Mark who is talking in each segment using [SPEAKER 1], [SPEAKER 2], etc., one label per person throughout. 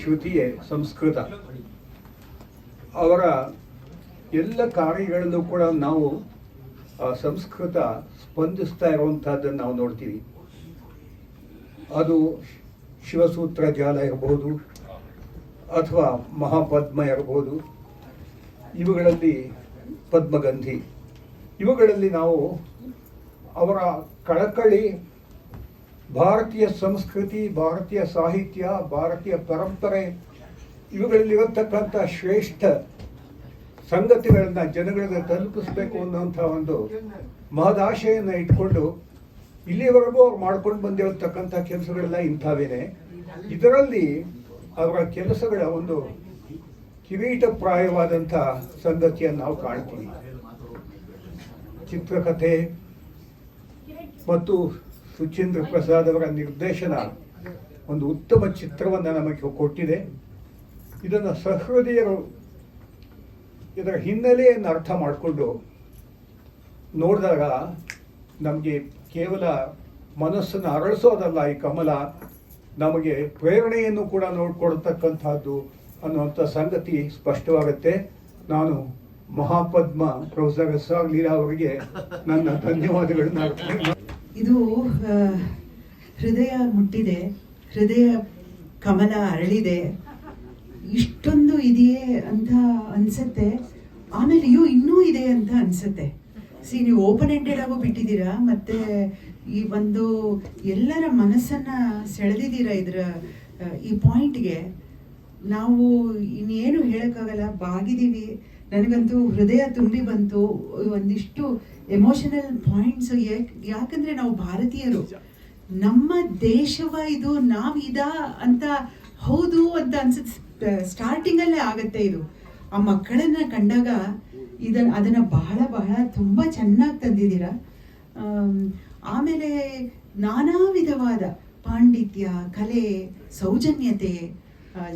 [SPEAKER 1] ಶ್ರುತಿಯೇ ಸಂಸ್ಕೃತ. ಅವರ ಎಲ್ಲ ಕಾರ್ಯಗಳಲ್ಲೂ ಕೂಡ ನಾವು ಸಂಸ್ಕೃತ ಸ್ಪಂದಿಸ್ತಾ ಇರುವಂತಹದ್ದನ್ನು ನಾವು ನೋಡ್ತೀವಿ. ಅದು ಶಿವಸೂತ್ರ ಜಾಲ ಇರಬಹುದು ಅಥವಾ ಮಹಾಪದ್ಮ ಇರಬಹುದು ಇವುಗಳಲ್ಲಿ ಪದ್ಮಗಂಧಿ. ಇವುಗಳಲ್ಲಿ ನಾವು ಅವರ ಕಳಕಳಿ ಭಾರತೀಯ ಸಂಸ್ಕೃತಿ, ಭಾರತೀಯ ಸಾಹಿತ್ಯ, ಭಾರತೀಯ ಪರಂಪರೆ ಇವುಗಳಲ್ಲಿರತಕ್ಕಂಥ ಶ್ರೇಷ್ಠ ಸಂಗತಿಗಳನ್ನು ಜನಗಳಿಗೆ ತಲುಪಿಸ್ಬೇಕು ಅನ್ನುವಂಥ ಒಂದು ಮಹದಾಶೆಯನ್ನು ಇಟ್ಕೊಂಡು ಇಲ್ಲಿವರೆಗೂ ಅವ್ರು ಮಾಡ್ಕೊಂಡು ಬಂದಿರತಕ್ಕಂಥ ಕೆಲಸಗಳೆಲ್ಲ ಇಂಥವೇನೆ. ಇದರಲ್ಲಿ ಅವರ ಕೆಲಸಗಳ ಒಂದು ಕಿರೀಟಪ್ರಾಯವಾದಂಥ ಸಂಗತಿಯನ್ನು ನಾವು ಕಾಣ್ತೀವಿ. ಚಿತ್ರಕಥೆ ಮತ್ತು ಸುಚೇಂದ್ರ ಪ್ರಸಾದ್ ಅವರ ನಿರ್ದೇಶನ ಒಂದು ಉತ್ತಮ ಚಿತ್ರವನ್ನು ನಮಗೆ ಕೊಟ್ಟಿದೆ ಇದನ್ನು ಸಹೃದಯರು ಇದರ ಹಿನ್ನೆಲೆಯನ್ನು ಅರ್ಥ ಮಾಡಿಕೊಂಡು ನೋಡಿದಾಗ ನಮಗೆ ಕೇವಲ ಮನಸ್ಸನ್ನು ಅರಳಿಸೋದಲ್ಲ ಈ ಕಮಲ, ನಮಗೆ ಪ್ರೇರಣೆಯನ್ನು ಕೂಡ ನೋಡ್ಕೊಡ್ತಕ್ಕಂಥದ್ದು ಅನ್ನುವಂಥ ಸಂಗತಿ ಸ್ಪಷ್ಟವಾಗುತ್ತೆ ನಾನು ಮಹಾಪದ್ಮ ಪ್ರೊಫೆಸರ್ ಎಸ್ ಆರ್ ಲೀಲಾ ಅವರಿಗೆ ನನ್ನ ಧನ್ಯವಾದಗಳನ್ನ.
[SPEAKER 2] ಇದು ಹೃದಯ ಮುಟ್ಟಿದೆ, ಹೃದಯ ಕಮಲ ಅರಳಿದೆ. ಇಷ್ಟೊಂದು ಇದೆಯೇ ಅಂತ ಅನ್ಸತ್ತೆ. ಆಮೇಲೆ ಅಯ್ಯೋ, ಇನ್ನೂ ಇದೆ ಅಂತ ಅನ್ಸತ್ತೆ. ಸಿ ನೀವು ಓಪನ್ ಎಂಡೆಡ್ ಆಗೋ ಬಿಟ್ಟಿದ್ದೀರಾ, ಮತ್ತೆ ಈ ಒಂದು ಎಲ್ಲರ ಮನಸ್ಸನ್ನ ಸೆಳೆದಿದ್ದೀರಾ ಇದರ ಈ ಪಾಯಿಂಟ್ಗೆ ನಾವು ಇನ್ನೇನು ಹೇಳೋಕ್ಕಾಗಲ್ಲ, ಬಾಗಿದ್ದೀವಿ. ನನಗಂತೂ ಹೃದಯ ತುಂಬಿ ಬಂತು. ಒಂದಿಷ್ಟು ಎಮೋಷನಲ್ ಪಾಯಿಂಟ್ಸ್ ಯಾಕಂದ್ರೆ ನಾವು ಭಾರತೀಯರು ನಮ್ಮ ದೇಶವ ಇದು ನಾವ್ ಇದಾ ಅಂತ ಹೌದು ಅಂತ ಅನ್ಸುತ್ತೆ ಸ್ಟಾರ್ಟಿಂಗ್ ಅಲ್ಲೇ ಆಗತ್ತೆ ಇದು ಆ ಮಕ್ಕಳನ್ನ ಕಂಡಾಗ ಇದನ್ನ ಅದನ್ನ ಬಹಳ ಬಹಳ ತುಂಬಾ ಚೆನ್ನಾಗಿ ತಂದಿದ್ದೀರ ಆಮೇಲೆ ನಾನಾ ವಿಧವಾದ ಪಾಂಡಿತ್ಯ ಕಲೆ ಸೌಜನ್ಯತೆ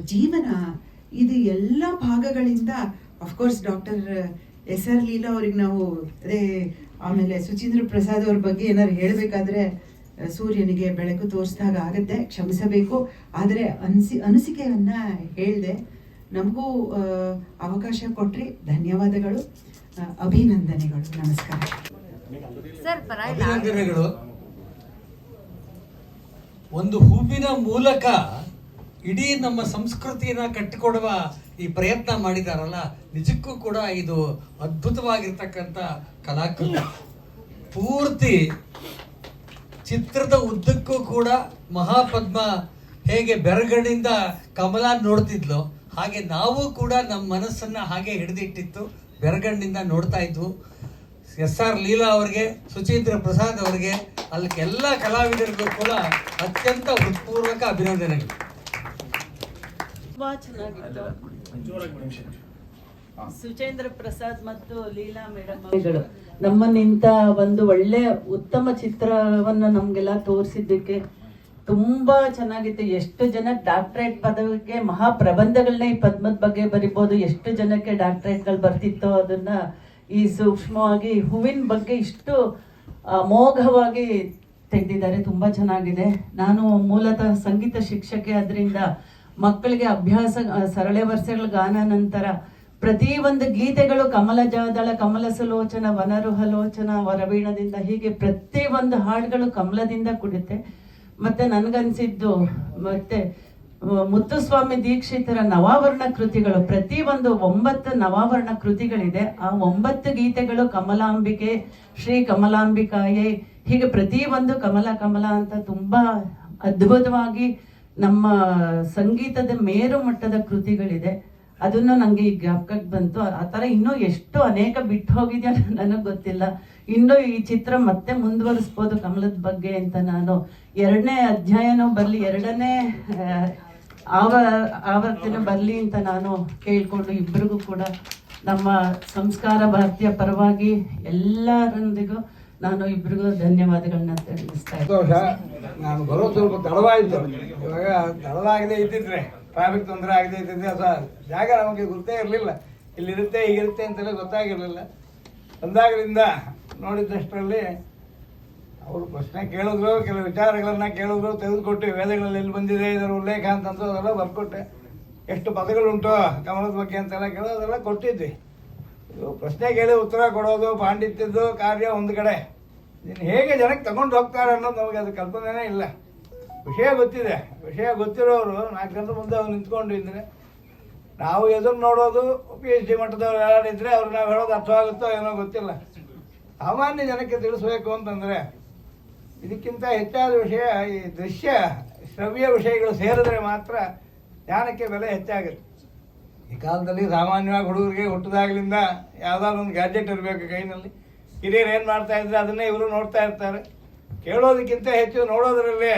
[SPEAKER 2] ಜೀವನ ಇದು ಎಲ್ಲ ಭಾಗಗಳಿಂದ of course doctor S R Leela ಅವ್ರಿಗೆ ನಾವು ಅದೇ ಆಮೇಲೆ ಸುಚೀಂದ್ರ ಪ್ರಸಾದ್ ಅವ್ರ ಬಗ್ಗೆ ಏನಾದ್ರು ಹೇಳಬೇಕಾದ್ರೆ ಸೂರ್ಯನಿಗೆ ಬೆಳಕು ತೋರಿಸಿದಾಗ ಆಗುತ್ತೆ ಕ್ಷಮಿಸಬೇಕು. ಆದರೆ ಅನಿಸಿ ಅನಿಸಿಕೆಯನ್ನ ಹೇಳಿದೆ ನಮಗೂ ಅವಕಾಶ ಕೊಟ್ರಿ. ಧನ್ಯವಾದಗಳು. ಅಭಿನಂದನೆಗಳು. ನಮಸ್ಕಾರ.
[SPEAKER 3] ಅಭಿನಂದನೆಗಳು. ಒಂದು ಹೂವಿನ ಮೂಲಕ ಇಡೀ ನಮ್ಮ ಸಂಸ್ಕೃತಿಯನ್ನ ಕಟ್ಟಿಕೊಡುವ ಈ ಪ್ರಯತ್ನ ಮಾಡಿದಾರಲ್ಲ, ನಿಜಕ್ಕೂ ಕೂಡ ಇದು ಅದ್ಭುತವಾಗಿರ್ತಕ್ಕಂಥ ಕಲಾಕೃತಿ. ಪೂರ್ತಿ ಚಿತ್ರದ ಉದ್ದಕ್ಕೂ ಕೂಡ ಮಹಾಪದ್ಮ ಹೇಗೆ ಬೆರಗಣ್ಣಿಂದ ಕಮಲ ನೋಡ್ತಿದ್ಲು, ಹಾಗೆ ನಾವು ಕೂಡ ನಮ್ಮ ಮನಸ್ಸನ್ನ ಹಾಗೆ ಹಿಡಿದಿಟ್ಟಿತ್ತು, ಬೆರಗಣ್ಣಿಂದ ನೋಡ್ತಾ ಇದ್ವು. ಎಸ್ ಆರ್ ಲೀಲಾ ಅವ್ರಿಗೆ, ಸುಚೀಂದ್ರ ಪ್ರಸಾದ್ ಅವರಿಗೆ ಅಲ್ಲಿ ಎಲ್ಲ ಕಲಾವಿದರಿಗೂ ಕೂಡ ಅತ್ಯಂತ ಹೃತ್ಪೂರ್ವಕ ಅಭಿನಂದನೆಗಳು.
[SPEAKER 4] ತುಂಬಾ ಚೆನ್ನಾಗಿತ್ತು. ಸುಚೇಂದ್ರ ಪ್ರಸಾದ್ ಮತ್ತು ಲೀಲಾ ಮೇಡಮ್ ನಮ್ಮನ್ನಿಂತ ಒಂದು ಒಳ್ಳೆ ಉತ್ತಮ ಚಿತ್ರವನ್ನ ನಮ್ಗೆಲ್ಲ ತೋರಿಸಿದ್ದಕ್ಕೆ ತುಂಬಾ ಚೆನ್ನಾಗಿತ್ತು. ಎಷ್ಟು ಜನ ಡಾಕ್ಟ್ರೇಟ್ ಪದವಿಗೆ ಮಹಾಪ್ರಬಂಧಗಳನ್ನ ಈ ಪದ್ಮದ ಬಗ್ಗೆ ಬರಿಬೋದು, ಎಷ್ಟು ಜನಕ್ಕೆ ಡಾಕ್ಟ್ರೇಟ್ಗಳು ಬರ್ತಿತ್ತೋ ಅದನ್ನ ಈ ಸೂಕ್ಷ್ಮವಾಗಿ ಹೂವಿನ ಬಗ್ಗೆ ಇಷ್ಟು ಅಮೋಘವಾಗಿ ತೆಗೆದಿದ್ದಾರೆ. ತುಂಬಾ ಚೆನ್ನಾಗಿದೆ. ನಾನು ಮೂಲತಃ ಸಂಗೀತ ಶಿಕ್ಷಕಿ ಅದರಿಂದ ಮಕ್ಕಳಿಗೆ ಅಭ್ಯಾಸ ಸರಳೆ ವರ್ಷಗಳ ಗಾನ ನಂತರ ಪ್ರತಿ ಒಂದು ಗೀತೆಗಳು ಕಮಲ ಜಾದಳ, ಕಮಲ ಸುಲೋಚನ, ವನರುಹಲೋಚನ, ವರವೀಣದಿಂದ ಹೀಗೆ ಪ್ರತಿ ಒಂದು ಹಾಡುಗಳು ಕಮಲದಿಂದ ಕುಡಿತೆ. ಮತ್ತೆ ನನಗನ್ಸಿದ್ದು ಮತ್ತೆ ಮುತ್ತುಸ್ವಾಮಿ ದೀಕ್ಷಿತರ ನವಾವರಣ ಕೃತಿಗಳು, ಪ್ರತಿ ಒಂದು ಒಂಬತ್ತು ನವಾವರಣ ಕೃತಿಗಳಿದೆ. ಆ ಒಂಬತ್ತು ಗೀತೆಗಳು ಕಮಲಾಂಬಿಕೆ, ಶ್ರೀ ಕಮಲಾಂಬಿಕಾಯೇ. ಹೀಗೆ ಪ್ರತಿ ಒಂದು ಕಮಲ ಕಮಲ ಅಂತ ತುಂಬಾ ಅದ್ಭುತವಾಗಿ ನಮ್ಮ ಸಂಗೀತದ ಮೇರು ಮಟ್ಟದ ಕೃತಿಗಳಿದೆ. ಅದನ್ನು ನನಗೆ ಈ ಜ್ಞಾಪಕಕ್ಕೆ ಬಂತು. ಆ ಥರ ಇನ್ನೂ ಎಷ್ಟು ಅನೇಕ ಬಿಟ್ಟು ಹೋಗಿದೆಯೋ ನನಗೆ ಗೊತ್ತಿಲ್ಲ. ಇನ್ನೂ ಈ ಚಿತ್ರ ಮತ್ತೆ ಮುಂದುವರಿಸ್ಬೋದು ಕಮಲದ ಬಗ್ಗೆ ಅಂತ ನಾನು. ಎರಡನೇ ಅಧ್ಯಾಯನೂ ಬರಲಿ, ಎರಡನೇ ಆವ ಆವರ್ತನೂ ಬರಲಿ ಅಂತ ನಾನು ಕೇಳಿಕೊಂಡು ಇಬ್ಬರಿಗೂ ಕೂಡ ನಮ್ಮ ಸಂಸ್ಕಾರ ಭಾರತೀಯ ಪರವಾಗಿ ಎಲ್ಲರೊಂದಿಗೂ ನಾನು ಇಬ್ಬರಿಗೂ ಧನ್ಯವಾದಗಳನ್ನ ತಿಳಿಸ್ತಾ
[SPEAKER 5] ಸಂತೋಷ. ನಾನು ಬರೋ ಸ್ವಲ್ಪ ತಡವಾಯಿತು. ಇವಾಗ ತಡವಾಗದೆ ಇದ್ದಿದ್ರೆ ಟ್ರಾಫಿಕ್ ತೊಂದರೆ ಆಗದೆ ಇದ್ದಿದ್ರೆ ಅದು ಜಾಗ ನಮಗೆ ಗೊತ್ತೇ ಇರಲಿಲ್ಲ. ಇಲ್ಲಿರುತ್ತೆ, ಹೀಗಿರುತ್ತೆ ಅಂತೆಲ್ಲ ಗೊತ್ತಾಗಿರಲಿಲ್ಲ. ಬಂದಾಗಲಿಂದ ನೋಡಿದ್ದಷ್ಟರಲ್ಲಿ ಅವರು ಪ್ರಶ್ನೆ ಕೇಳಿದ್ರು, ಕೆಲವು ವಿಚಾರಗಳನ್ನು ಕೇಳಿದ್ರು, ತೆಗೆದುಕೊಟ್ಟು ವೇದಗಳಲ್ಲಿ ಎಲ್ಲಿ ಬಂದಿದೆ, ಇದರ ಉಲ್ಲೇಖ ಅಂತಂದು ಅದೆಲ್ಲ ಬರ್ಕೊಟ್ಟೆ. ಎಷ್ಟು ಪದಗಳುಂಟು ಕಮಲದ ಬಗ್ಗೆ ಅಂತೆಲ್ಲ ಕೇಳೋದೆಲ್ಲ ಕೊಟ್ಟಿದ್ವಿ. ಇದು ಪ್ರಶ್ನೆ ಕೇಳಿ ಉತ್ತರ ಕೊಡೋದು, ಪಾಂಡಿತ್ಯದ್ದು ಕಾರ್ಯ ಒಂದು ಕಡೆ. ಹೇಗೆ ಜನಕ್ಕೆ ತಗೊಂಡು ಹೋಗ್ತಾರೆ ಅನ್ನೋದು ನಮಗೆ ಅದು ಕಲ್ಪನೆನೇ ಇಲ್ಲ. ವಿಷಯ ಗೊತ್ತಿದೆ. ವಿಷಯ ಗೊತ್ತಿರೋರು ನಾಲ್ಕು ಗಂಟೆ ಮುಂದೆ ಅವ್ರು ನಿಂತ್ಕೊಂಡು ಇದ್ರೆ, ನಾವು ಎದುರು ನೋಡೋದು ಪಿ ಎಚ್ ಡಿ ಮಟ್ಟದವ್ರು ಯಾರಿದ್ರೆ ಅವ್ರು ನಾವು ಹೇಳೋದು ಅರ್ಥವಾಗುತ್ತೋ ಏನೋ ಗೊತ್ತಿಲ್ಲ. ಸಾಮಾನ್ಯ ಜನಕ್ಕೆ ತಿಳಿಸ್ಬೇಕು ಅಂತಂದರೆ, ಇದಕ್ಕಿಂತ ಹೆಚ್ಚಾದ ವಿಷಯ ಈ ದೃಶ್ಯ, ಶ್ರವ್ಯ ವಿಷಯಗಳು ಸೇರಿದ್ರೆ ಮಾತ್ರ ಜ್ಞಾನಕ್ಕೆ ಬೆಲೆ ಹೆಚ್ಚಾಗುತ್ತೆ. ಈ ಕಾಲದಲ್ಲಿ ಸಾಮಾನ್ಯವಾಗಿ ಹುಡುಗರಿಗೆ ಹುಟ್ಟಿದಾಗಲಿಂದ ಯಾವುದಾದ್ರು ಒಂದು ಗ್ಯಾಜೆಟ್ ಇರಬೇಕು ಕೈನಲ್ಲಿ. ಹಿರಿಯರು ಏನು ಮಾಡ್ತಾ ಇದ್ರೆ ಅದನ್ನೇ ಇವರು ನೋಡ್ತಾ ಇರ್ತಾರೆ. ಕೇಳೋದಕ್ಕಿಂತ ಹೆಚ್ಚು ನೋಡೋದ್ರಲ್ಲಿ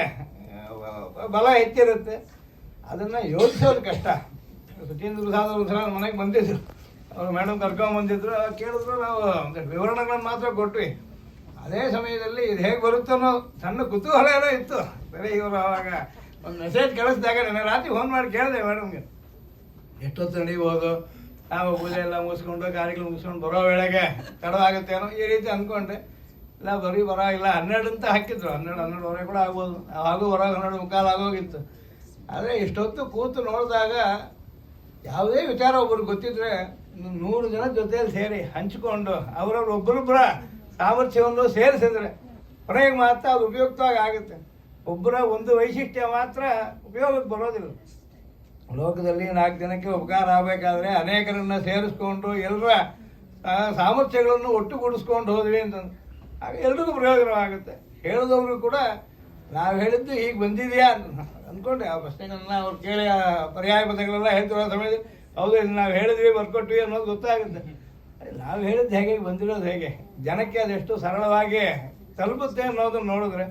[SPEAKER 5] ಬಲ ಹೆಚ್ಚಿರುತ್ತೆ. ಅದನ್ನು ಯೋಚಿಸೋದು ಕಷ್ಟ. ಸತೀಂದ್ರ ಪ್ರಸಾದ್ ಅವರು ಸಲ ಮನೆಗೆ ಬಂದಿದ್ರು. ಅವರು ಮೇಡಮ್ ಕರ್ಕೊಂಬಂದಿದ್ರು ಕೇಳಿದ್ರು, ನಾವು ವಿವರಣೆಗಳನ್ನು ಮಾತ್ರ ಕೊಟ್ವಿ. ಅದೇ ಸಮಯದಲ್ಲಿ ಇದು ಹೇಗೆ ಬರುತ್ತೋ ಅನ್ನೋ ಸಣ್ಣ ಕುತೂಹಲ ಏನೋ ಇತ್ತು. ಬೇರೆ ಇವರು ಅವಾಗ ಒಂದು ಮೆಸೇಜ್ ಕಳಿಸಿದಾಗ ನಾನು ರಾತ್ರಿ ಫೋನ್ ಮಾಡಿ ಕೇಳಿದೆ ಮೇಡಮ್ಗೆ ಎಷ್ಟೊತ್ತು ನಡೀಬೋದು? ನಾವು ಪೂಜೆ ಎಲ್ಲ ಮುಗಿಸ್ಕೊಂಡು ಕಾರ್ಯಕ್ರಮ ಮುಗಿಸ್ಕೊಂಡು ಬರೋ ವೇಳೆಗೆ ತಡವಾಗುತ್ತೇನೋ ಈ ರೀತಿ ಅಂದ್ಕೊಂಡೆ ಇಲ್ಲ, ಬರೀ ಬರ, ಇಲ್ಲ, ಹನ್ನೆರಡು ಅಂತ ಹಾಕಿದ್ರು. ಹನ್ನೆರಡು ಹನ್ನೆರಡುವರೆ ಕೂಡ ಆಗ್ಬೋದು. ಹಾಗೂ ಹೊರಗೆ ಹನ್ನೆರಡು ಮುಕ್ಕಾಲು ಆಗೋಗಿತ್ತು. ಆದರೆ ಇಷ್ಟೊತ್ತು ಕೂತು ನೋಡಿದಾಗ ಯಾವುದೇ ವಿಚಾರ ಒಬ್ಬರು ಗೊತ್ತಿದ್ರೆ ನೂರು ಜನ ಜೊತೆಯಲ್ಲಿ ಸೇರಿ ಹಂಚಿಕೊಂಡು ಅವರವ್ರ ಒಬ್ಬರೊಬ್ಬರ ಸಾಮರ್ಥ್ಯವನ್ನು ಸೇರಿಸಿದ್ರೆ ಕೊನೆಗೆ ಮಾತ್ರ ಅದು ಉಪಯುಕ್ತವಾಗಿ ಆಗುತ್ತೆ. ಒಬ್ಬರ ಒಂದು ವೈಶಿಷ್ಟ್ಯ ಮಾತ್ರ ಉಪಯೋಗಕ್ಕೆ ಬರೋದಿಲ್ಲ. ಲೋಕದಲ್ಲಿ ನಾಲ್ಕು ಜನಕ್ಕೆ ಉಪಕಾರ ಆಗಬೇಕಾದ್ರೆ ಅನೇಕರನ್ನು ಸೇರಿಸ್ಕೊಂಡು ಎಲ್ಲರ ಸಾಮರ್ಥ್ಯಗಳನ್ನು ಒಟ್ಟುಗೂಡಿಸ್ಕೊಂಡು ಹೋದ್ವಿ ಅಂತಂದು. ಆಗ ಎಲ್ರಿಗೂ ಪ್ರಯೋಜನವಾಗುತ್ತೆ. ಹೇಳಿದವರು ಕೂಡ, ನಾವು ಹೇಳಿದ್ದು ಹೀಗೆ ಬಂದಿದೆಯಾ? ಅಂದ್ಕೊಂಡೆ. ಆ ಪ್ರಶ್ನೆಗಳನ್ನ ಅವ್ರು ಕೇಳಿ, ಆ ಪರ್ಯಾಯ ಪದಗಳೆಲ್ಲ ಹೇಳ್ತಿರೋ ಸಮಯದಲ್ಲಿ, ಹೌದು, ಇದು ನಾವು ಹೇಳಿದ್ವಿ, ಬರ್ಕೊಟ್ವಿ ಅನ್ನೋದು ಗೊತ್ತಾಗುತ್ತೆ. ನಾವು ಹೇಳಿದ್ದು ಹೇಗೆ ಬಂದಿರೋದು ಹೇಗೆ? ಜನಕ್ಕೆ ಅದೆಷ್ಟು ಸರಳವಾಗಿ ತಲುಪುತ್ತೆ ಅನ್ನೋದನ್ನ ನೋಡಿದ್ರೆ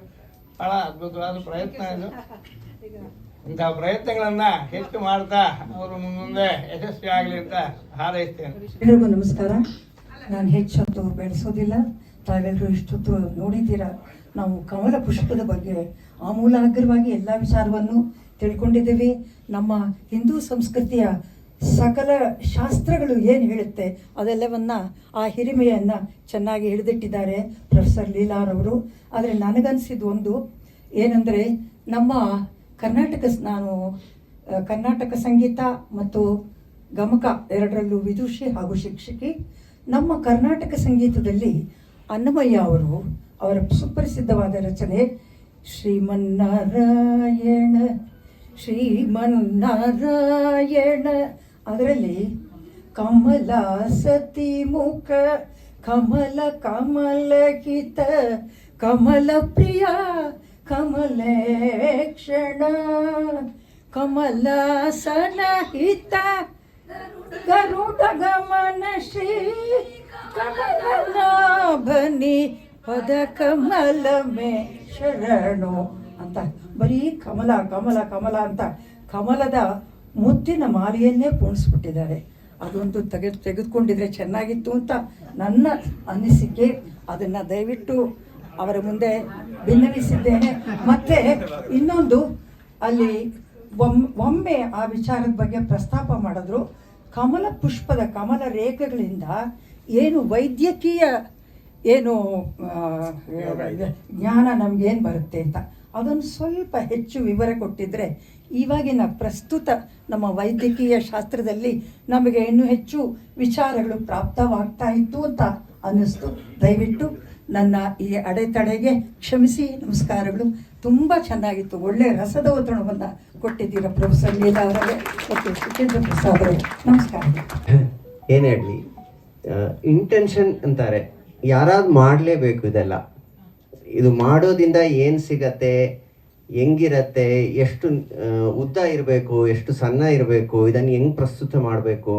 [SPEAKER 5] ಭಾಳ ಅದ್ಭುತವಾದ ಪ್ರಯತ್ನ ಇದು. ಇಂತಹ ಪ್ರಯತ್ನಗಳನ್ನ ಹೆಚ್ಚು ಮಾಡ್ತಾ ಅವರು ಮುಂದೆ ಯಶಸ್ವಿ ಆಗಲಿ ಅಂತ ಹಾರೈಸ್ತೇನೆ.
[SPEAKER 6] ನಮಸ್ಕಾರ. ನಾನು ಹೆಚ್ಚೊತ್ತು ಬೆಳೆಸೋದಿಲ್ಲ. ತಾವೆಲ್ಲರೂ ಇಷ್ಟೊತ್ತು ನೋಡಿದ್ದೀರಾ? ನಾವು ಕಮಲ ಪುಷ್ಪದ ಬಗ್ಗೆ ಆಮೂಲಾಗ್ರವಾಗಿ ಎಲ್ಲ ವಿಚಾರವನ್ನು ತಿಳ್ಕೊಂಡಿದ್ದೀವಿ. ನಮ್ಮ ಹಿಂದೂ ಸಂಸ್ಕೃತಿಯ ಸಕಲ ಶಾಸ್ತ್ರಗಳು ಏನು ಹೇಳುತ್ತೆ ಅದೆಲ್ಲವನ್ನ ಆ ಹಿರಿಮೆಯನ್ನು ಚೆನ್ನಾಗಿ ಹಿಡಿದಿಟ್ಟಿದ್ದಾರೆ ಪ್ರೊಫೆಸರ್ ಲೀಲಾರವರು. ಆದರೆ ನನಗನ್ಸಿದ್ದು ಒಂದು ಏನಂದರೆ ನಮ್ಮ ಕರ್ನಾಟಕ ನಾನು ಕರ್ನಾಟಕ ಸಂಗೀತ ಮತ್ತು ಗಮಕ ಎರಡರಲ್ಲೂ ವಿದುಷಿ ಹಾಗೂ ಶಿಕ್ಷಕಿ. ನಮ್ಮ ಕರ್ನಾಟಕ ಸಂಗೀತದಲ್ಲಿ ಅನ್ನಮಯ್ಯ ಅವರು ಅವರ ಸುಪ್ರಸಿದ್ಧವಾದ ರಚನೆ ಶ್ರೀಮನ್ನಾರಾಯಣ ಶ್ರೀಮನ್ನಾರಾಯಣ. ಅದರಲ್ಲಿ ಕಮಲ ಸತಿ ಮುಖ ಕಮಲ ಕಮಲಕಿತ ಕಮಲ ಪ್ರಿಯ ಕಮಲೇಕ್ಷಣ, ಕಮಲಾಸನಹಿತ, ಗರುಡ ಗಮನ ಶ್ರೀ ಕಮಲನಾಭನಿ ಪದ ಕಮಲ ಮೇ ಶರಣು ಅಂತ. ಬರೀ ಕಮಲ ಕಮಲ ಕಮಲ ಅಂತ ಕಮಲದ ಮುತ್ತಿನ ಮಾಲೆಯನ್ನೇ ಪೋಣಿಸ್ಬಿಟ್ಟಿದ್ದಾರೆ ಅದೊಂದು ತೆಗೆದು ತೆಗೆದುಕೊಂಡಿದ್ರೆ ಚೆನ್ನಾಗಿತ್ತು ಅಂತ ನನ್ನ ಅನಿಸಿಕೆ. ಅದನ್ನು ದಯವಿಟ್ಟು ಅವರ ಮುಂದೆ ಭಿನ್ನವಿಸಿದ್ದೇನೆ ಮತ್ತೆ ಇನ್ನೊಂದು, ಅಲ್ಲಿ ಒಮ್- ಒಮ್ಮೆ ಆ ವಿಚಾರದ ಬಗ್ಗೆ ಪ್ರಸ್ತಾಪ ಮಾಡಿದ್ರು. ಕಮಲ ಪುಷ್ಪದ ಕಮಲ ರೇಖೆಗಳಿಂದ ಏನು ವೈದ್ಯಕೀಯ ಏನು ಜ್ಞಾನ ನಮ್ಗೇನು ಬರುತ್ತೆ ಅಂತ. ಅದನ್ನು ಸ್ವಲ್ಪ ಹೆಚ್ಚು ವಿವರ ಕೊಟ್ಟಿದ್ರೆ ಇವಾಗಿನ ಪ್ರಸ್ತುತ ನಮ್ಮ ವೈದ್ಯಕೀಯ ಶಾಸ್ತ್ರದಲ್ಲಿ ನಮಗೆ ಇನ್ನೂ ಹೆಚ್ಚು ವಿಚಾರಗಳು ಪ್ರಾಪ್ತವಾಗ್ತಾ ಇತ್ತು ಅಂತ ಅನ್ನಿಸ್ತು. ದಯವಿಟ್ಟು ನನ್ನ ಈ ಅಡೆತಡೆಗೆ ಕ್ಷಮಿಸಿ, ನಮಸ್ಕಾರಗಳು. ತುಂಬ ಚೆನ್ನಾಗಿತ್ತು. ಒಳ್ಳೆ ರಸದ ಒತ್ತಡವನ್ನು ಕೊಟ್ಟಿದ್ದೀರ ಪ್ರೊಫೆಸರ್ ಲೀಲಾ ಅವರಿಗೆ. ಮತ್ತು ಸುಚೇಂದ್ರ ಪ್ರಸಾದ್ ಅವರಿಗೆ ನಮಸ್ಕಾರ.
[SPEAKER 7] ಏನು ಹೇಳಲಿ ಇಂಟೆನ್ಷನ್ ಅಂತಾರೆ. ಯಾರಾದ್ರು ಮಾಡಲೇಬೇಕು ಇದೆಲ್ಲ. ಇದು ಮಾಡೋದಿಂದ ಏನು ಸಿಗತ್ತೆ, ಹೆಂಗಿರತ್ತೆ, ಎಷ್ಟು ಉದ್ದ ಇರಬೇಕು, ಎಷ್ಟು ಸಣ್ಣ ಇರಬೇಕು, ಇದನ್ನು ಹೆಂಗ್ ಪ್ರಸ್ತುತ ಮಾಡಬೇಕು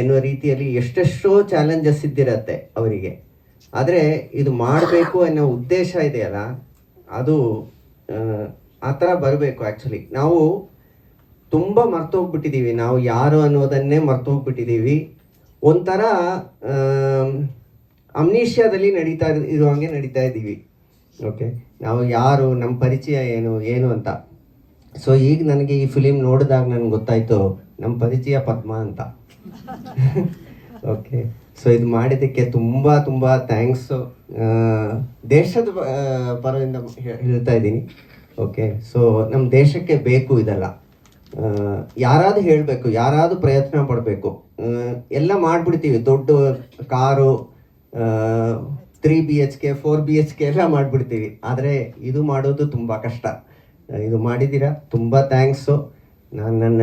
[SPEAKER 7] ಎನ್ನುವ ರೀತಿಯಲ್ಲಿ ಎಷ್ಟೆಷ್ಟೋ ಚಾಲೆಂಜಸ್ ಇದ್ದಿರತ್ತೆ ಅವರಿಗೆ. ಆದರೆ ಇದು ಮಾಡಬೇಕು ಅನ್ನೋ ಉದ್ದೇಶ ಇದೆಯಲ್ಲ ಅದು ಆ, ಥರ ಬರಬೇಕು ಆ್ಯಕ್ಚುಲಿ ನಾವು ತುಂಬ ಮರ್ತೋಗ್ಬಿಟ್ಟಿದ್ದೀವಿ. ನಾವು ಯಾರು ಅನ್ನೋದನ್ನೇ ಮರ್ತೋಗ್ಬಿಟ್ಟಿದ್ದೀವಿ. ಒಂಥರ ಅಮ್ನೀಷ್ಯಾದಲ್ಲಿ ನಡೀತಾ ಇರ್- ಇರುವಂಗೆ ನಡೀತಾ ಇದ್ದೀವಿ. ಓಕೆ ನಾವು ಯಾರು ನಮ್ಮ ಪರಿಚಯ ಏನು ಏನು ಅಂತ. ಸೊ ಈಗ ನನಗೆ ಈ ಫಿಲಿಮ್ ನೋಡಿದಾಗ ನನಗೆ ಗೊತ್ತಾಯಿತು ನಮ್ಮ ಪರಿಚಯ ಪದ್ಮ ಅಂತ. ಓಕೆ ಸೊ ಇದು ಮಾಡಿದ್ದಕ್ಕೆ ತುಂಬ ತುಂಬ ಥ್ಯಾಂಕ್ಸು ದೇಶದ ಪರದಿಂದ ಹೇಳ್ತಾ ಇದ್ದೀನಿ. ಓಕೆ ಸೊ ನಮ್ಮ ದೇಶಕ್ಕೆ ಬೇಕು ಇದೆಲ್ಲ. ಯಾರಾದ್ರೂ ಹೇಳಬೇಕು, ಯಾರಾದ್ರೂ ಪ್ರಯತ್ನ ಪಡಬೇಕು. ಎಲ್ಲ ಮಾಡಿಬಿಡ್ತೀವಿ. ದೊಡ್ಡ car three B H K four B H K ಎಲ್ಲ ಮಾಡಿಬಿಡ್ತೀವಿ. ಆದರೆ ಇದು ಮಾಡೋದು ತುಂಬ ಕಷ್ಟ. ಇದು ಮಾಡಿದ್ದೀರಾ? ತುಂಬ ಥ್ಯಾಂಕ್ಸು ನಾನು ನನ್ನ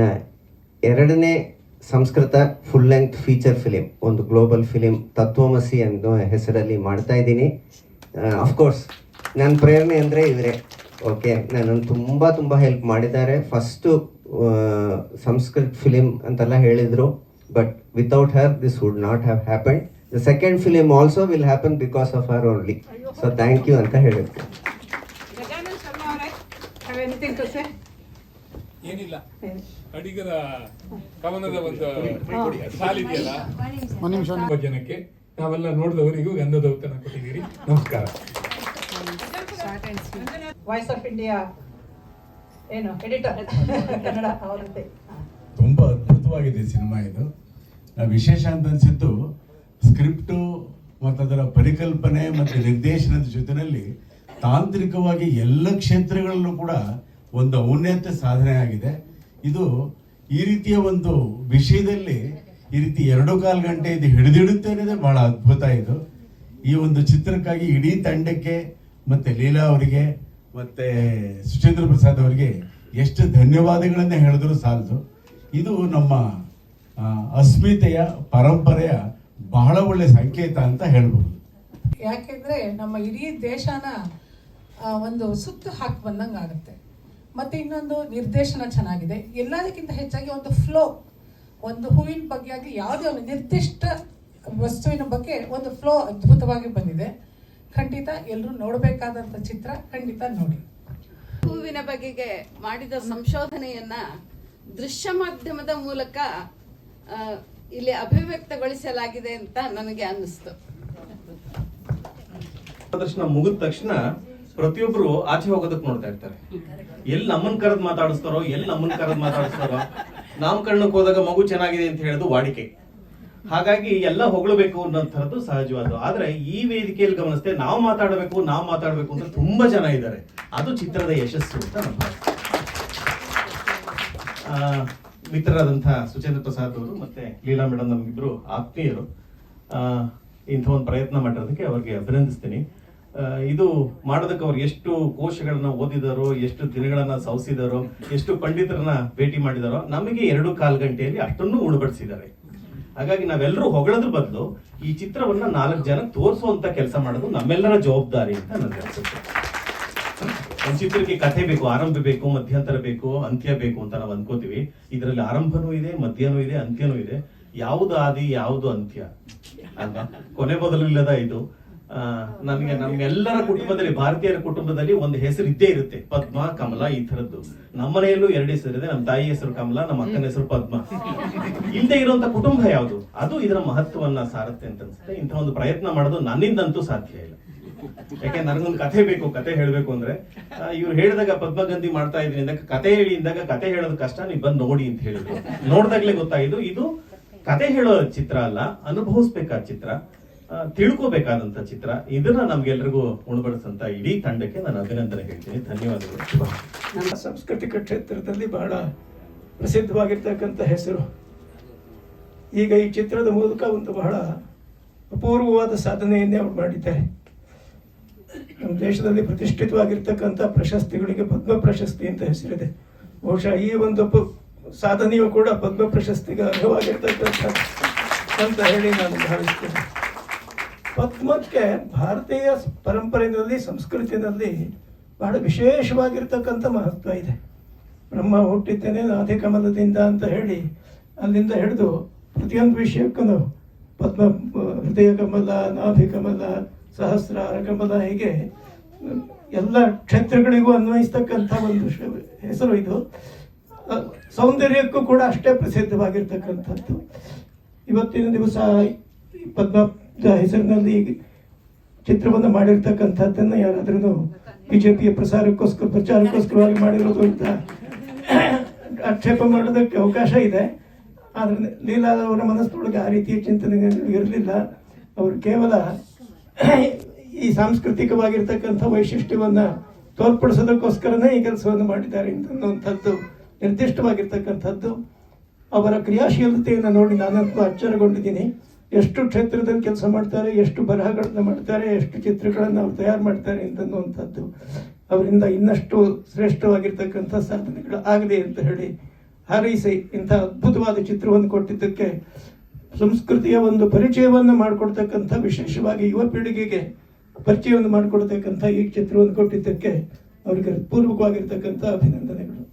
[SPEAKER 7] ಎರಡನೇ Sanskrit full length feature film ಒಂದು ಗ್ಲೋಬಲ್ ಫಿಲಿಮ್ ತತ್ವಮಸಿ ಅನ್ನೋ ಹೆಸರಲ್ಲಿ ಮಾಡ್ತಾ ಇದ್ದೀನಿ. ಅಫ್ಕೋರ್ಸ್ ನನ್ನ ಪ್ರೇರಣೆ ಅಂದರೆ ಇವರೇ ಓಕೆ ನನ್ನನ್ನು ತುಂಬ ತುಂಬ ಹೆಲ್ಪ್ ಮಾಡಿದ್ದಾರೆ. ಫಸ್ಟು ಸಂಸ್ಕೃತ್ ಫಿಲಿಮ್ ಅಂತೆಲ್ಲ ಹೇಳಿದರು but without her this would not have happen the second film also will happen because of her only so thank you ಅಂತ ಹೇಳಿರ್ತೀನಿ
[SPEAKER 8] ಏನಿಲ್ಲ. ಅಡಿಗರ ಕವನದ ಒಂದು ಸಾಲಿದೆಯಲ್ಲ ತುಂಬ ಜನಕ್ಕೆ ನಾವೆಲ್ಲ ನೋಡಿದವರಿಗೂ ಗಂಧದ ಉತ್ತರ ಕೊಟ್ಟಿದ್ದೀರಿ. ನಮಸ್ಕಾರ.
[SPEAKER 6] ವಾಯ್ಸ್ ಆಫ್ ಇಂಡಿಯಾ ಏನು? ಎಡಿಟರ್ ಕನ್ನಡ ಅವರಂತೆ.
[SPEAKER 9] ತುಂಬ ಅದ್ಭುತವಾಗಿದೆ ಸಿನಿಮಾ ಇದು. ಆ, ವಿಶೇಷ ಅಂತ ಅನ್ಸಿದ್ದು ಸ್ಕ್ರಿಪ್ಟು ಮತ್ತು ಅದರ ಪರಿಕಲ್ಪನೆ ಮತ್ತು ನಿರ್ದೇಶನದ ಜೊತೆಯಲ್ಲಿ ತಾಂತ್ರಿಕವಾಗಿ ಎಲ್ಲ ಕ್ಷೇತ್ರಗಳಲ್ಲೂ ಕೂಡ ಒಂದು ಔನ್ನತ್ಯ ಸಾಧನೆ ಆಗಿದೆ. ಇದು ಈ ರೀತಿಯ ಒಂದು ವಿಷಯದಲ್ಲಿ ಈ ರೀತಿ ಎರಡು ಕಾಲು ಗಂಟೆ ಇದು ಹಿಡಿದಿಡುತ್ತೆ ಅನ್ನೋದೇ ಬಹಳ ಅದ್ಭುತ ಇದು. ಈ ಒಂದು ಚಿತ್ರಕ್ಕಾಗಿ ಇಡೀ ತಂಡಕ್ಕೆ ಮತ್ತೆ ಲೀಲಾ ಅವರಿಗೆ ಮತ್ತೆ ಸುಚೇಂದ್ರ ಪ್ರಸಾದ್ ಅವರಿಗೆ ಎಷ್ಟು ಧನ್ಯವಾದಗಳನ್ನ ಹೇಳಿದ್ರು ಸಾಲದು. ಇದು ನಮ್ಮ ಅಸ್ಮಿತೆಯ ಪರಂಪರೆಯ ಬಹಳ ಒಳ್ಳೆ ಸಂಕೇತ ಅಂತ ಹೇಳ್ಬೋದು.
[SPEAKER 6] ಯಾಕೆಂದ್ರೆ ನಮ್ಮ ಇಡೀ ದೇಶನ ಒಂದು ಸುತ್ತು ಹಾಕಿ ಬಂದಂಗೆ ಆಗುತ್ತೆ ಮತ್ತೆ ಇನ್ನೊಂದು ನಿರ್ದೇಶನ ಚೆನ್ನಾಗಿದೆ. ಎಲ್ಲದಕ್ಕಿಂತ ಹೆಚ್ಚಾಗಿ ಒಂದು ಫ್ಲೋ ಒಂದು ಹೂವಿನ ಬಗ್ಗೆ ಆಗಲಿ ಯಾವುದೇ ಒಂದು ನಿರ್ದಿಷ್ಟ ವಸ್ತುವಿನ ಬಗ್ಗೆ ಒಂದು ಫ್ಲೋ ಅದ್ಭುತವಾಗಿ ಬಂದಿದೆ. ಖಂಡಿತ ಎಲ್ಲರೂ ನೋಡಬೇಕಾದಂಥ ಚಿತ್ರ ಖಂಡಿತ ನೋಡಿ.
[SPEAKER 4] ಹೂವಿನ ಬಗೆಗೆ ಮಾಡಿದ ಸಂಶೋಧನೆಯನ್ನ ದೃಶ್ಯ ಮಾಧ್ಯಮದ ಮೂಲಕ ಇಲ್ಲಿ ಅಭಿವ್ಯಕ್ತಗೊಳಿಸಲಾಗಿದೆ ಅಂತ ನನಗೆ ಅನ್ನಿಸ್ತು.
[SPEAKER 10] ಪ್ರದರ್ಶನ ಮುಗಿದ ತಕ್ಷಣ ಪ್ರತಿಯೊಬ್ರು ಆಚೆ ಹೋಗೋದಕ್ಕೆ ನೋಡ್ತಾ ಇರ್ತಾರೆ. ಎಲ್ಲಿ ನಮ್ಮನ್ ಕರೆದ್ ಮಾತಾಡಿಸ್ತಾರೋ, ಎಲ್ಲಿ ನಮ್ಮನ್ ಕರೆದ್ ಮಾತಾಡಿಸ್ತಾರೋ ನಾಮಕರಣಕ್ಕೆ ಹೋದಾಗ ಮಗು ಚೆನ್ನಾಗಿದೆ ಅಂತ ಹೇಳೋದು ವಾಡಿಕೆ. ಹಾಗಾಗಿ ಎಲ್ಲ ಹೊಗಳಬೇಕು ಅನ್ನೋಂಥದ್ದು ಸಹಜವಾದ ಆದ್ರೆ ಈ ವೇದಿಕೆಯಲ್ಲಿ ಗಮನಿಸ್ತೇ ನಾವು ಮಾತಾಡಬೇಕು ನಾವು ಮಾತಾಡಬೇಕು ಅಂತ ತುಂಬಾ ಜನ ಇದ್ದಾರೆ. ಅದು ಚಿತ್ರದ ಯಶಸ್ಸು ಅಂತ ನಮ್ಮ ಮಿತ್ರರಾದಂತಹ ಸುಚೇಂದ್ರ ಪ್ರಸಾದ್ ಅವರು ಮತ್ತೆ ಲೀಲಾ ಮೇಡಮ್ ನಮಗಿಬ್ರು ಆತ್ಮೀಯರು. ಇಂಥ ಒಂದು ಪ್ರಯತ್ನ ಮಾಡಿರೋದಕ್ಕೆ ಅವ್ರಿಗೆ ಅಭಿನಂದಿಸ್ತೀನಿ. ಇದು ಮಾಡೋದಕ್ಕೆ ಅವ್ರು ಎಷ್ಟು ಕೋಶಗಳನ್ನ ಓದಿದಾರೋ, ಎಷ್ಟು ದಿನಗಳನ್ನ ಸವಸಿದಾರೋ ಎಷ್ಟು ಪಂಡಿತರನ್ನ ಭೇಟಿ ಮಾಡಿದಾರೋ, ನಮಗೆ ಎರಡು ಕಾಲು ಗಂಟೆಯಲ್ಲಿ ಅಷ್ಟನ್ನು ಉಣಬಡಿಸಿದ್ದಾರೆ ಹಾಗಾಗಿ ನಾವೆಲ್ಲರೂ ಹೊಗಳದ್ರ ಬದಲು ಈ ಚಿತ್ರವನ್ನ ನಾಲ್ಕು ಜನ ತೋರಿಸುವಂತ ಕೆಲಸ ಮಾಡೋದು ನಮ್ಮೆಲ್ಲರ ಜವಾಬ್ದಾರಿ ಅಂತ ನನಗೆ ಅನ್ಸುತ್ತೆ. ಒಂದು ಚಿತ್ರಕ್ಕೆ ಕಥೆ ಬೇಕು, ಆರಂಭ ಬೇಕು, ಮಧ್ಯಂತರ ಬೇಕು, ಅಂತ್ಯ ಬೇಕು ಅಂತ ನಾವು ಅನ್ಕೋತೀವಿ. ಇದರಲ್ಲಿ ಆರಂಭನೂ ಇದೆ, ಮಧ್ಯನೂ ಇದೆ, ಅಂತ್ಯನೂ ಇದೆ. ಯಾವುದು ಆದಿ, ಯಾವುದು ಅಂತ್ಯ? ಅಲ್ವಾ? ಕೊನೆ ಬದಲಿಲ್ಲದ ಇದು. ನನಗೆ ನಮ್ಗೆಲ್ಲರ ಕುಟುಂಬದಲ್ಲಿ, ಭಾರತೀಯರ ಕುಟುಂಬದಲ್ಲಿ ಒಂದು ಹೆಸರು ಇದ್ದೇ ಇರುತ್ತೆ. ಪದ್ಮ, ಕಮಲ ಈ ತರದ್ದು ನಮ್ಮ ಮನೆಯಲ್ಲೂ ಎರಡು ಹೆಸರು ಇದೆ. ನಮ್ಮ ತಾಯಿ ಹೆಸರು ಕಮಲ, ನಮ್ಮ ಅಕ್ಕನ ಹೆಸರು ಪದ್ಮ. ಇಲ್ಲದೆ ಇರುವಂತ ಕುಟುಂಬ ಯಾವುದು? ಅದು ಇದರ ಮಹತ್ವವನ್ನ ಸಾರುತ್ತೆ ಅಂತ ಅನ್ಸುತ್ತೆ. ಇಂಥ ಒಂದು ಪ್ರಯತ್ನ ಮಾಡೋದು ನನ್ನಿಂದಂತೂ ಸಾಧ್ಯ ಇಲ್ಲ. ಯಾಕೆ, ನನಗೊಂದು ಕಥೆ ಬೇಕು. ಕತೆ ಹೇಳ್ಬೇಕು ಅಂದ್ರೆ ಇವ್ರು ಹೇಳಿದಾಗ ಪದ್ಮಗಂಧಿ ಮಾಡ್ತಾ ಇದ್ದೀನಿ ಅಂದಾಗ ಕತೆ ಹೇಳಿ ಇಂದಾಗ ಕತೆ ಹೇಳೋದು ಕಷ್ಟ. ನೀವು ಬಂದು ನೋಡಿ ಅಂತ ಹೇಳಿದ್ರು ನೋಡ್ದಾಗ್ಲೇ ಗೊತ್ತಾಯ್ತು ಇದು ಕತೆ ಹೇಳೋ ಚಿತ್ರ ಅಲ್ಲ, ಅನುಭವಿಸ್ಬೇಕಾದ ಚಿತ್ರ. ತಿಳ್ಕೊಬೇಕಾದಂತ ಚಿತ್ರ. ಇದನ್ನ ನಮ್ಗೆಲ್ರಿಗೂ ಉಣಬಡಿಸಂತ ಇಡೀ ತಂಡಕ್ಕೆ ನಾನು ಅಭಿನಂದನೆ ಹೇಳ್ತೀನಿ. ಧನ್ಯವಾದಗಳು. ನಮ್ಮ
[SPEAKER 11] ಸಾಂಸ್ಕೃತಿಕ ಕ್ಷೇತ್ರದಲ್ಲಿ ಬಹಳ ಪ್ರಸಿದ್ಧವಾಗಿರ್ತಕ್ಕಂಥ ಹೆಸರು. ಈಗ ಈ ಚಿತ್ರದ ಮೂಲಕ ಒಂದು ಬಹಳ ಅಪೂರ್ವವಾದ ಸಾಧನೆಯನ್ನೇ ಅವ್ರು ಮಾಡಿದ್ದಾರೆ. ನಮ್ಮ ದೇಶದಲ್ಲಿ ಪ್ರತಿಷ್ಠಿತವಾಗಿರ್ತಕ್ಕಂಥ ಪ್ರಶಸ್ತಿಗಳಿಗೆ ಪದ್ಮ ಪ್ರಶಸ್ತಿ ಅಂತ ಹೆಸರಿದೆ. ಬಹುಶಃ ಈ ಒಂದು ಸಾಧನೆಯು ಕೂಡ ಪದ್ಮ ಪ್ರಶಸ್ತಿಗೆ ಅರ್ಹವಾಗಿರ್ತಕ್ಕಂಥ ಅಂತ ಹೇಳಿ ನಾನು ಭಾವಿಸ್ತೇನೆ. ಪದ್ಮಕ್ಕೆ ಭಾರತೀಯ ಪರಂಪರೆಯಲ್ಲಿ ಸಂಸ್ಕೃತಿನಲ್ಲಿ ಬಹಳ ವಿಶೇಷವಾಗಿರ್ತಕ್ಕಂಥ ಮಹತ್ವ ಇದೆ. ಬ್ರಹ್ಮ ಹುಟ್ಟಿದ್ದೇನೆ, ನಾಧಿಕಮಲದಿಂದ ಅಂತ ಹೇಳಿ ಅಲ್ಲಿಂದ ಹಿಡಿದು ಪ್ರತಿಯೊಂದು ವಿಷಯಕ್ಕೂ ಪದ್ಮ ಹೃದಯ ಕಮಲ ನಾಭಿ ಕಮಲ ಸಹಸ್ರಾರ ಕಮಲ ಹೀಗೆ ಎಲ್ಲ ಕ್ಷೇತ್ರಗಳಿಗೂ ಅನ್ವಯಿಸ್ತಕ್ಕಂಥ ಒಂದು ಹೆಸರು ಇದು. ಸೌಂದರ್ಯಕ್ಕೂ ಕೂಡ ಅಷ್ಟೇ ಪ್ರಸಿದ್ಧವಾಗಿರ್ತಕ್ಕಂಥದ್ದು. ಇವತ್ತಿನ ದಿವಸ ಪದ್ಮದ ಹೆಸರಿನಲ್ಲಿ ಚಿತ್ರವನ್ನು ಮಾಡಿರ್ತಕ್ಕಂಥದ್ದನ್ನು ಯಾರಾದ್ರೂ ಬಿಜೆಪಿಯ ಪ್ರಸಾರಕ್ಕೋಸ್ಕರ ಪ್ರಚಾರಕ್ಕೋಸ್ಕರವಾಗಿ ಮಾಡಿರೋದು ಅಂತ ಆಕ್ಷೇಪ ಮಾಡೋದಕ್ಕೆ ಅವಕಾಶ ಇದೆ. ಆದರೆ ಲೀಲಾ ಅವರ ಮನಸ್ಸೊಳಗೆ ಆ ರೀತಿಯ ಚಿಂತನೆಗಳು ಇರಲಿಲ್ಲ. ಅವರು ಕೇವಲ ಈ ಸಾಂಸ್ಕೃತಿಕವಾಗಿರ್ತಕ್ಕಂಥ ವೈಶಿಷ್ಟ್ಯವನ್ನ ತೋರ್ಪಡಿಸೋದಕ್ಕೋಸ್ಕರನೇ ಈ ಕೆಲಸವನ್ನು ಮಾಡಿದ್ದಾರೆ ಅಂತ ಅನ್ನುವಂಥದ್ದು ನಿರ್ದಿಷ್ಟವಾಗಿರ್ತಕ್ಕಂಥದ್ದು. ಅವರ ಕ್ರಿಯಾಶೀಲತೆಯನ್ನು ನೋಡಿ ನಾನಂತೂ ಅಚ್ಚರಗೊಂಡಿದ್ದೀನಿ. ಎಷ್ಟು ಕ್ಷೇತ್ರದಲ್ಲಿ ಕೆಲಸ ಮಾಡ್ತಾರೆ, ಎಷ್ಟು ಬರಹಗಳನ್ನು ಮಾಡ್ತಾರೆ, ಎಷ್ಟು ಚಿತ್ರಗಳನ್ನು ಅವ್ರು ತಯಾರು ಮಾಡ್ತಾರೆ ಅಂತನ್ನುವಂಥದ್ದು ಅವರಿಂದ ಇನ್ನಷ್ಟು ಶ್ರೇಷ್ಠವಾಗಿರ್ತಕ್ಕಂಥ ಸಾಧನೆಗಳು ಆಗಲಿ ಅಂತ ಹೇಳಿ ಹಾರೈಸಿ ಇಂಥ ಅದ್ಭುತವಾದ ಚಿತ್ರವನ್ನು ಕೊಟ್ಟಿದ್ದಕ್ಕೆ ಸಂಸ್ಕೃತಿಯ ಒಂದು ಪರಿಚಯವನ್ನು ಮಾಡಿಕೊಡ್ತಕ್ಕಂಥ, ವಿಶೇಷವಾಗಿ ಯುವ ಪೀಳಿಗೆಗೆ ಪರಿಚಯವನ್ನು ಮಾಡಿಕೊಡ್ತಕ್ಕಂಥ ಈ ಚಿತ್ರವನ್ನು ಕೊಟ್ಟಿದ್ದಕ್ಕೆ ಅವರಿಗೆ ಪೂರ್ವಕವಾಗಿರ್ತಕ್ಕಂಥ ಅಭಿನಂದನೆಗಳು.